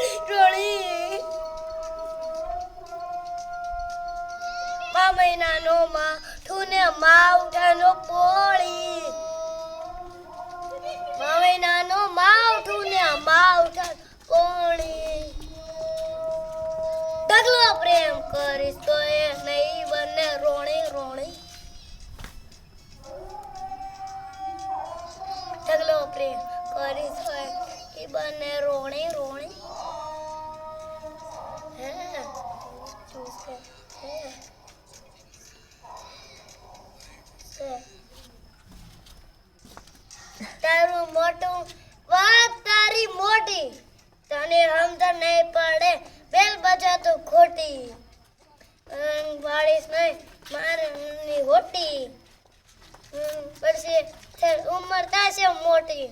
ડોળી મા મહિનાનો માં થુને મા ઉઠાનો પ્રેમ કરીશ તો એ નહીં બને રોણી રોણી. ડગલો પ્રેમ કરીશ તો એ બને રોણી રોણી. તારું મોટું વાત તારી મોટી. તને સમજ નહીં પડે, બેલ બજાતો ખોટી. વાળીશ નહીં મારની હોટી. પછી ઉંમર થશે મોટી.